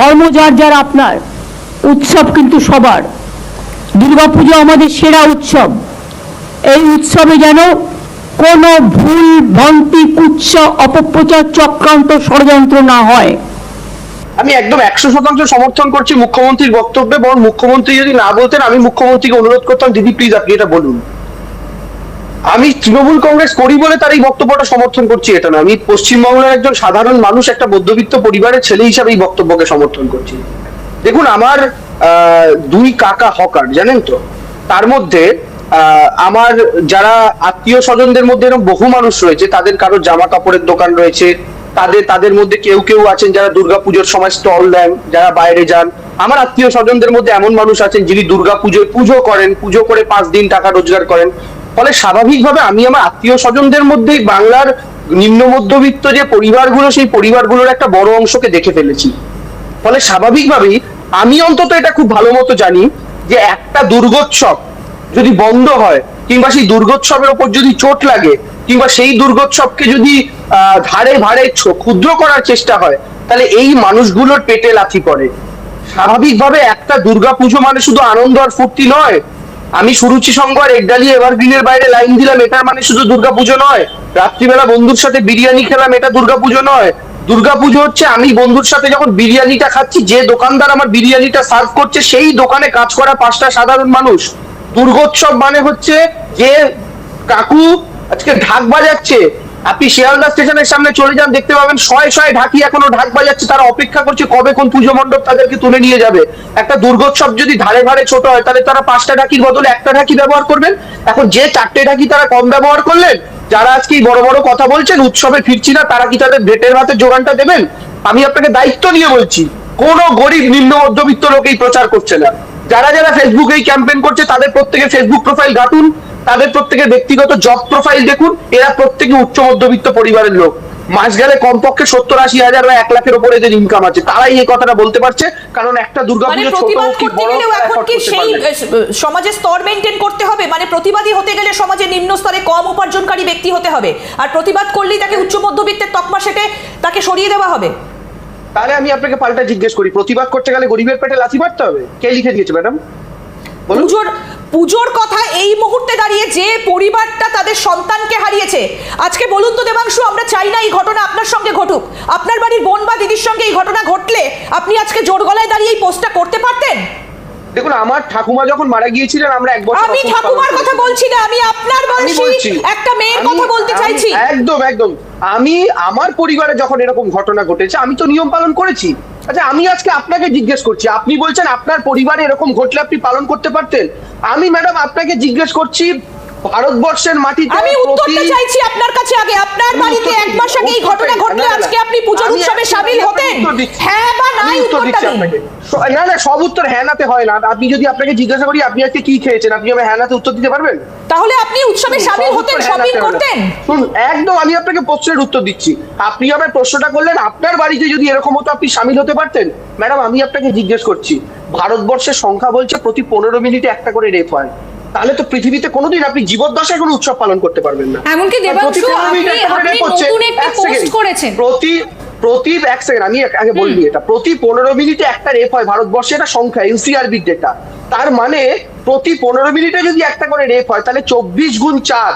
ধর্ম যার যার আপনার, উৎসব কিন্তু সবার। দুর্গাপুজো আমাদের সেরা উৎসব। এই উৎসবে যেন কোনো ভুল, ভ্রান্তি, কুৎস, অপপ্রচার, চক্রান্ত ষড়যন্ত্র না হয়। আমি একদম একশো শতাংশ সমর্থন করছি মুখ্যমন্ত্রীর বক্তব্যে, বরং মুখ্যমন্ত্রী যদি না বলতেন, আমি মুখ্যমন্ত্রীকে অনুরোধ করতাম, দিদি প্লিজ আপনি এটা বলুন। আমি তৃণমূল কংগ্রেস করি বলে তার এই বক্তব্যটা সমর্থন করছি, এটা না আমি পশ্চিমবাংলার একজন সাধারণ মানুষ, একটা মধ্যবিত্ত পরিবারের ছেলে হিসাবে এই বক্তব্যকে সমর্থন করছি। দেখুন, আমার দুই কাকা হকার, জানেন তো? তার মধ্যে আমার যারা আত্মীয় স্বজনদের মধ্যে এরকম বহু মানুষ রয়েছে, তাদের কারও জামা কাপড়ের দোকান রয়েছে, তাদের তাদের মধ্যে কেউ কেউ আছেন যারা দুর্গাপুজোর সময় স্টল দেন, যারা বাইরে যান। আমার আত্মীয় স্বজনদের মধ্যে এমন মানুষ আছেন যিনি দুর্গাপুজোয় পুজো করেন, পুজো করে পাঁচ দিন টাকা রোজগার করেন। ফলে স্বাভাবিকভাবে আমি আমার আত্মীয় স্বজনদের মধ্যেই বাংলার নিম্ন মধ্যবিত্ত যে পরিবারগুলো সেই পরিবারগুলোর একটা বড় অংশকে দেখে ফেলেছি। ফলে স্বাভাবিকভাবেই আমি অন্তত এটা খুব ভালো মতো জানি যে একটা দুর্গোৎসব যদি বন্ধ হয় কিংবা সেই দুর্গোৎসবের ওপর যদি চোট লাগে কিংবা সেই দুর্গোৎসবকে যদি আহ, ধারে ভারে ক্ষুদ্র করার চেষ্টা হয় তাহলে এই মানুষগুলোর পেটে লাথি পড়ে। স্বাভাবিকভাবে একটা দুর্গাপুজো মানে শুধু আনন্দ আর ফুর্তি নয় আমি সুরুচি সংঘ আর একডালি এভারগ্রিনের বাইরে লাইন দিলাম, এটার মানে শুধু দুর্গাপুজো নয়। রাত্রিবেলা বন্ধুর সাথে বিরিয়ানি খেলাম, এটা দুর্গাপুজো নয়। দুর্গাপুজো হচ্ছে আমি বন্ধুর সাথে যখন বিরিয়ানিটা খাচ্ছি, যে দোকানদার আমার বিরিয়ানিটা সার্ভ করছে, সেই দোকানে কাজ করা পাঁচটা সাধারণ মানুষ। দুর্গোৎসব মানে হচ্ছে যে কাকু আজকে ঢাক বাজাচ্ছে আপনি শিয়ালদা স্টেশনের সামনে চলে যান, দেখতে পাবেন শয়ে শয়ে ঢাকি এখনও ঢাক বাজাচ্ছে, তারা অপেক্ষা করছে কবে কোন পুজো মণ্ডপ তাদেরকে তুলে নিয়ে যাবে। একটা দুর্গোৎসব যদি ধারে ধারে ছোট হয়, তাহলে তারা পাঁচটা ঢাকির বদলে একটা ঢাকি ব্যবহার করবেন। এখন যে চারটে ঢাকি তারা কম ব্যবহার করলেন, যারা আজকে বড় বড় কথা বলছেন, উৎসবে ফিরছি না, তারা কি তাদের ভেটের ভাতে যোগানটা দেবেন? আমি আপনাকে দায়িত্ব নিয়ে বলছি, কোন গরিব নিম্ন মধ্যবিত্ত লোকেই প্রচার করছে না। যারা যারা ফেসবুকে এই ক্যাম্পেইন করছে, তাদের প্রত্যেকে ফেসবুক প্রোফাইল ঘাটুন। তাদের প্রত্যেকের ব্যক্তিগত জব প্রোফাইল দেখুন এরা প্রত্যেকে উচ্চ মধ্যবিত্ত পরিবারের লোক। মাস গেলে কমপক্ষে সত্তর আশি হাজার বা এক লাখের উপরে এদের ইনকাম আছে। তারাই এই কথাটা বলতে পারছে কারণ একটা মানে দুর্গাপুজো ছোট প্রতিবাদ কি বড় এখন কি সেই পারবে। সমাজের স্তর মেনটেন করতে হবে? মানে প্রতিবাদী হতে গেলে সমাজের নিম্ন স্তরে কম উপার্জনকারী ব্যক্তি হতে হবে। আর প্রতিবাদ করলেই তাকে উচ্চ মধ্যবিত্তের তকমা সেটে তাকে সরিয়ে দেওয়া হবে। তাহলে আমি আপনাকে পাল্টা জিজ্ঞেস করি প্রতিবাদ করতে গেলে গরিবের পেটে লাথি মারতে হবে? কে লিখে দিয়েছে ম্যাডাম? বলুন। পুজোর পুজোর কথা এই মুহূর্তে দাঁড়িয়ে যে পরিবারটা তাদের সন্তানকে হারিয়েছে। আজকে বলুন তো দেবাংশু আমরা চাই না এই ঘটনা আপনার সঙ্গে ঘটুক। আপনার বাড়ির বোন বা দিদির সঙ্গে এই ঘটনা ঘটলে আপনি আজকে জোর গলায় দাঁড়িয়ে এই পোস্টটা করতে পারতেন? দেখুন আমার ঠাকুমা যখন মারা গিয়েছিলেন আমরা এক বছর আমি ঠাকুমার কথা বলছি না আমি আপনার বয়সী বলছি একটা মেয়ের কথা বলতে চাইছি। একদম একদম। আমি আমার পরিবারে যখন এরকম ঘটনা ঘটেছে আমি তো নিয়ম পালন করেছি। আচ্ছা আমি আজকে আপনাকে জিজ্ঞেস করছি। আপনি বলছেন আপনার পরিবারে এরকম ঘটলে আপনি পালন করতে পারতেন। আমি ম্যাডাম আপনাকে জিজ্ঞেস করছি ভারতবর্ষের মাটিতে আমি উত্তরটা চাইছি আপনার কাছে আগে। আপনার বাড়িতে এক মাস আগে এই ঘটনা ঘটলে না, না, না। আজকে আপনি পুজোর উৎসবে সামিল হতেন? হ্যাঁ বা আমি নাই উত্তরটা না না সব উত্তর হ্যাঁ নাতে হয় না। আপনি যদি আপনাকে জিজ্ঞাসা করি আপনি আজকে কি খেয়েছেন? আপনি আমার হ্যাঁ নাতে উত্তর দিতে পারবেন? তাহলে আপনি উৎসবে সব হতেন শপিং না। করতেন? শুনুন একদম আমি আপনাকে প্রশ্নের উত্তর দিচ্ছি। আপনি আমার প্রশ্নটা করলেন আপনার বাড়িতে যদি এরকম হতো আপনি সামিল হতে পারতেন? ম্যাডাম আমি আপনাকে জিজ্ঞেস করছি ভারতবর্ষের সংখ্যা বলছে প্রতি পনেরো মিনিটে একটা করে রেপ হয়। তাহলে তো পৃথিবীতে কোনোদিন আপনি জীবদ্দশায় কোনো উৎসব পালন করতে পারবেন না। এমনকি দেবাংশু, প্রতি 15 মিনিটে আপনি- আপনি নতুন একটা second। করেছেন। প্রতি প্রতি এক সেকেন্ড আমি আগে বলবি এটা। প্রতি পনেরো মিনিটে একটা রেপ হয় ভারতবর্ষে এটা সংখ্যা এনসিআরবির ডেটা তার মানে প্রতি পনেরো মিনিটে যদি একটা করে রেপ হয় তাহলে চব্বিশ গুণ চার।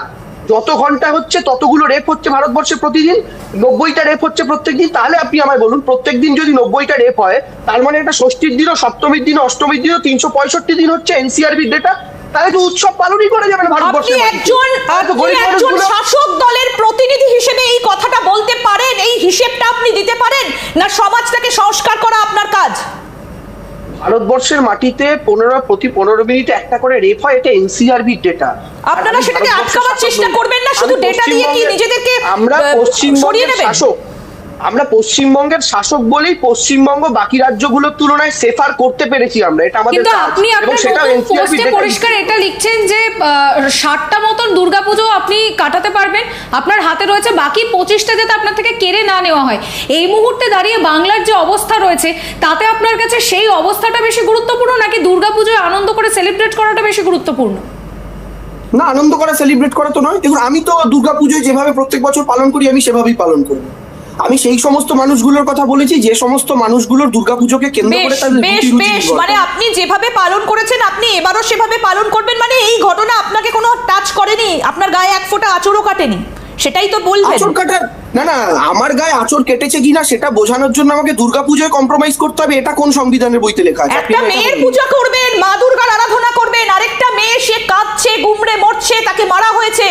যত ঘণ্টা হচ্ছে ততগুলো রেপ হচ্ছে ভারতবর্ষে প্রতিদিন। নব্বইটা রেপ হচ্ছে প্রত্যেকদিন। তাহলে আপনি আমায় বলুন প্রত্যেকদিন যদি নব্বইটা রেপ হয় তার মানে এটা ষষ্ঠীর দিনও সপ্তমীর দিনও অষ্টমীর দিনও তিনশো পঁয়ষট্টি দিন হচ্ছে এনসিআরবির ডেটা তাহলে তো উৎসব পালনই করা যাবে না ভারতবর্ষে একজন একজন শাসক দলের প্রতিনিধি হিসেবে এই কথাটা বলতে পারেন এই হিসেবটা আপনি দিতে পারেন না সমাজটাকে সংস্কার করা আপনার কাজ? ভারতবর্ষের মাটিতে পনেরো প্রতি পনেরো মিনিটে একটা করে রেপ হয় এটা এনসিআরবির ডেটা। আপনারা সেটাকে আটকাবার চেষ্টা করবেন না, শুধু data দিয়ে কি নিজেদেরকে, আমরা পশ্চিমবঙ্গের শাসক। আমরা পশ্চিমবঙ্গের শাসক বলেই পশ্চিমবঙ্গ বাকি রাজ্যগুলোর তুলনায় সেফার করতে পেরেছি আমরা। এটা আমাদের কিন্তু আপনি আপনার পোস্টে পরিষ্কার এটা লিখছেন যে ষাটটা মতন দুর্গাপুজো আপনি কাটাতে পারবেন। আপনার হাতে রয়েছে বাকি পঁচিশটা যাতে আপনার থেকে কেড়ে না নেওয়া হয়। এই মুহূর্তে দাঁড়িয়ে বাংলার যে অবস্থা রয়েছে তাতে আপনার কাছে সেই অবস্থাটা বেশি গুরুত্বপূর্ণ নাকি দুর্গাপুজোয় আনন্দ করে সেলিব্রেট করাটা বেশি গুরুত্বপূর্ণ? না আনন্দ করা সেলিব্রেট করা তো নয়। দেখুন আমি তো দুর্গাপুজোয় যেভাবে প্রত্যেক বছর পালন করি আমি সেভাবেই পালন করব আমি সেই সমস্ত মানুষগুলোর কথা বলেছি যে সমস্ত মানুষগুলোর দুর্গাপুজোকে কেন্দ্র করে বেশ তাদের বেশ বেশ মানে আপনি যেভাবে পালন করেছেন আপনি এবারও সেভাবে পালন করবেন মানে এই ঘটনা আপনাকে কোনো টাচ করেনি আপনার গায়ে এক ফোঁটা আঁচড়ও কাটেনি সেটাই তো বলবেন। আচর কাটা না না আমার গায়ে আচর কেটেছে কিনা সেটা বোঝানোর জন্য আমাকে দুর্গাপুজোয় কম্প্রোমাইজ করতে হবে এটা কোন সংবিধানের বইতে লেখা আছে? একটা মেয়ের পূজা করবেন মা দুর্গার আরাধনা করবেন আরেকটা মেয়ে সে কাঁদছে গুমড়ে মরছে তাকে মারা হয়েছে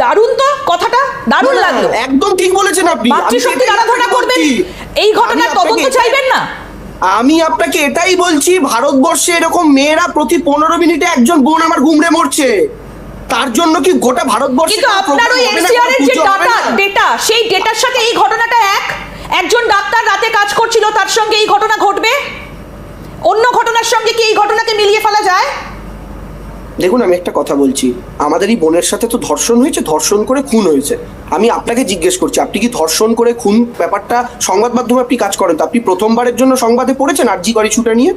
দারুণ তো কথাটা দারুণ লাগল। একদম ঠিক বলেছেন আপনি। মাতৃশক্তির আরাধনা করবেন এই ঘটনার তদন্ত চাইবেন না। আমি আপনাকে এটাই বলছি ভারতবর্ষে এরকম মেয়েরা প্রতি পনেরো মিনিটে একজন বোন আমার গুমড়ে মরছে। তার জন্য কি গোটা ভারতবর্ষে কিন্তু আপনার ওই এনসিআর এর যে ডাটা ডেটা সেই ডেটার সাথে এই ঘটনাটা এক। একজন ডাক্তার রাতে কাজ করছিল তার সঙ্গে এই ঘটনা ঘটবে অন্য ঘটনার সঙ্গে কি এই ঘটনাকে মিলিয়ে ফেলা যায় দেখুন আমি একটা কথা বলছি। আমাদের এই বোনের সাথে তো ধর্ষণ হয়েছে ধর্ষণ করে খুন হয়েছে। আমি আপনাকে জিজ্ঞেস করছি আপনি কি ধর্ষণ করে খুন ব্যাপারটা সংবাদ মাধ্যমে আপনি কাজ করেন? তো আপনি প্রথমবারের জন্য সংবাদে পড়েছেন আর্জি করি ছুটা নিয়ে?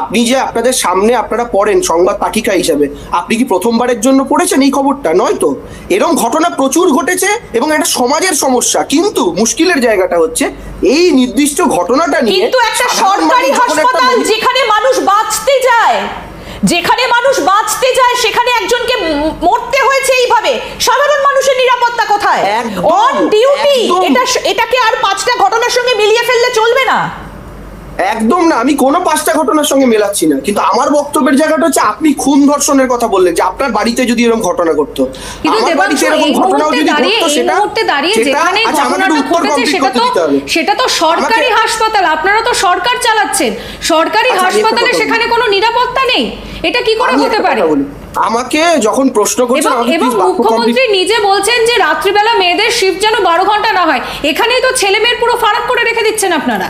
আপনি যে আপনাদের সামনে আপনারা পড়েন সংবাদ পাঠিকা হিসাবে আপনি কি প্রথমবারের জন্য পড়েছেন এই খবরটা? নয় তো। এরকম ঘটনা প্রচুর ঘটেছে এবং এটা সমাজের সমস্যা। কিন্তু মুশকিলের জায়গাটা হচ্ছে এই নির্দিষ্ট ঘটনাটা নিয়ে কিন্তু একটা সরকারি একটা হাসপাতাল যেখানে মানুষ বাঁচতে যায় যেখানে মানুষ বাঁচতে যায় সেখানে একজনকে মরতে হয়েছে এইভাবে। সাধারণ মানুষের নিরাপত্তা কোথায়? অন ডিউটি এটা এটাকে আর পাঁচটা ঘটনার সঙ্গে মিলিয়ে ফেললে চলবে না। একদম না আমি কোনো পাঁচটা ঘটনার সঙ্গে মেলাচ্ছি না। কিন্তু আমার বক্তব্যের জায়গাটা হচ্ছে আপনি খুন ধর্ষণের কথা বললেন যে আপনার বাড়িতে যদি এরকম ঘটনা ঘটতো। আমার বাড়িতে এরকম ঘটনাও যদি ঘটতো সেটা মুহূর্তে দাঁড়িয়ে সেটা- যেখানে এই আচ্ছা, আমাকে ঘটনাটা ঘটেছে সেটা তো সেটা তো সরকারি হাসপাতাল আপনারা তো সরকার চালাচ্ছেন। সরকারি আচ্ছা, হাসপাতালে সেখানে কোনো নিরাপত্তা নেই। এটা কি করে হতে পারে? আমাকে যখন প্রশ্ন করছেন এবং মুখ্যমন্ত্রী নিজে বলছেন যে রাত্রিবেলা মেয়েদের শিফট যেন বারো ঘণ্টা না হয়। এখানেই তো ছেলে মেয়ের পুরো ফারাক করে রেখে দিচ্ছেন আপনারা।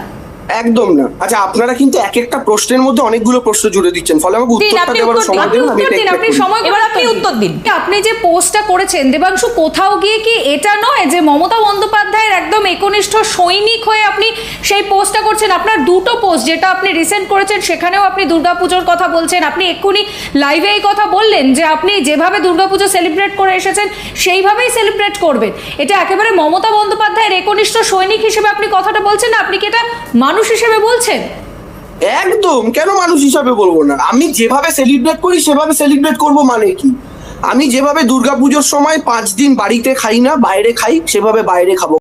একদম না। আচ্ছা আপনারা কিন্তু এক একটা প্রশ্নের মধ্যে অনেকগুলো প্রশ্ন জুড়ে দিচ্ছেন ফলে আমাকে উত্তরটা দেওয়ার দিন, সময় আপনি দেবেন আমি উত্তর এটা দিন আপনি সময় এবার আপনি উত্তর দিন। আপনি যে পোস্টটা করেছেন দেবাংশু কোথাও গিয়ে কি এটা নয় যে মমতা বন্দ্যোপাধ্যায়ের একদম একনিষ্ঠ সৈনিক হয়ে আপনি সেই পোস্টটা করছেন? আপনার দুটো পোস্ট যেটা আপনি রিসেন্ট করেছেন সেখানেও আপনি দুর্গাপুজোর কথা বলছেন। আপনি এক্ষুনি লাইভে এই কথা বললেন যে আপনি যেভাবে দুর্গাপুজো সেলিব্রেট করে এসেছেন সেইভাবেই সেলিব্রেট করবেন। এটা একেবারে মমতা বন্দ্যোপাধ্যায়ের একনিষ্ঠ সৈনিক হিসেবে আপনি কথাটা বলছেন না? আপনি কি এটা মানুষ হিসেবে বলছেন? একদম, কেন মানুষ হিসাবে বলব না? আমি যেভাবে সেলিব্রেট করি, সেভাবে সেলিব্রেট করব মানে কি? আমি যেভাবে দুর্গাপুজোর সময় পাঁচ দিন বাড়িতে খাই না, বাইরে খাই, সেভাবে বাইরে খাব।